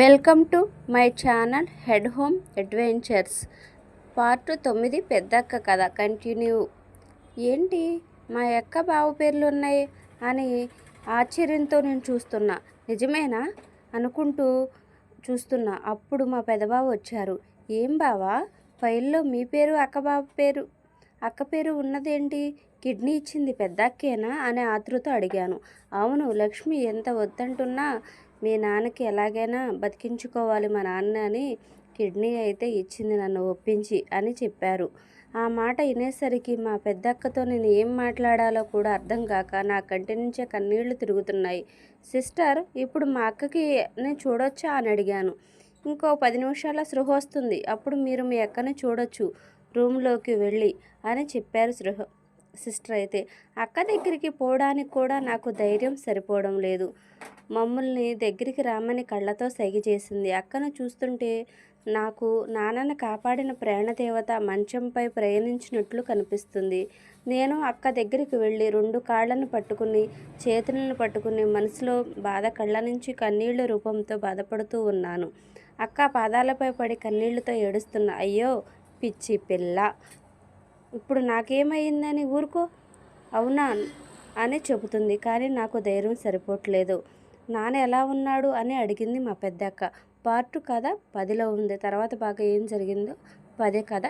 Welcome to my channel head home adventures. Part తొమ్మిది పెద్దక్క కథ కంటిన్యూ. ఏంటి? మా అక్క బావ పేర్లు ఉన్నాయి అని ఆశ్చర్యంతో నేను చూస్తున్నా. నిజమేనా? అనుకుంటూ చూస్తున్నా. అప్పుడు మా పెదబావ వచ్చారు. ఏం బావా? ఫైల్లో మీ పేరు అక్క బావ పేరు? అక్క పేరు ఉన్నదేంటి? కిడ్నీ ఇచ్చింది పెద్ద అక్కేనా ఆతృత అడిగాను. అవును లక్ష్మి ఎంత వద్దంటున్నా మీ నాన్నకి ఎలాగైనా బతికించుకోవాలి మా నాన్న అని కిడ్నీ అయితే ఇచ్చింది నన్ను ఒప్పించి అని చెప్పారు. ఆ మాట వినేసరికి మా పెద్దక్కతో నేను ఏం మాట్లాడాలో కూడా అర్థం కాక నా కంటి నుంచే కన్నీళ్ళు తిరుగుతున్నాయి. సిస్టర్ ఇప్పుడు మా అక్కకి నేను చూడొచ్చా అని అడిగాను. ఇంకో పది నిమిషాల సృహ వస్తుంది. అప్పుడు మీరు మీ అక్కని చూడొచ్చు. రూమ్లోకి వెళ్ళి అని చెప్పారు సృహ. సిస్టర్ అయితే అక్క దగ్గరికి పోవడానికి కూడా నాకు ధైర్యం సరిపోవడం లేదు. మమ్మల్ని దగ్గరికి రామని కళ్ళతో సైగ చేసింది. అక్కను చూస్తుంటే నాకు నాన్నను కాపాడిన ప్రేణదేవత మంచంపై ప్రయాణించినట్లు కనిపిస్తుంది. నేను అక్క దగ్గరికి వెళ్ళి రెండు కాళ్ళను పట్టుకుని చేతులను పట్టుకుని మనసులో బాధ కళ్ళ నుంచి కన్నీళ్ళ రూపంతో బాధపడుతూ ఉన్నాను. అక్క పాదాలపై పడి కన్నీళ్ళతో ఏడుస్తున్న అయ్యో పిచ్చి పిల్ల. ఇప్పుడు నాకేమైందని ఊరుకో? అవునా? అని చెబుతుంది. కానీ నాకు ధైర్యం సరిపోవట్లేదు. నాన్న ఎలా ఉన్నాడు అని అడిగింది మా పెద్దక్క. పార్ట్ కథ పదిలో ఉంది. తర్వాత బాగా ఏం జరిగిందో పదే కథ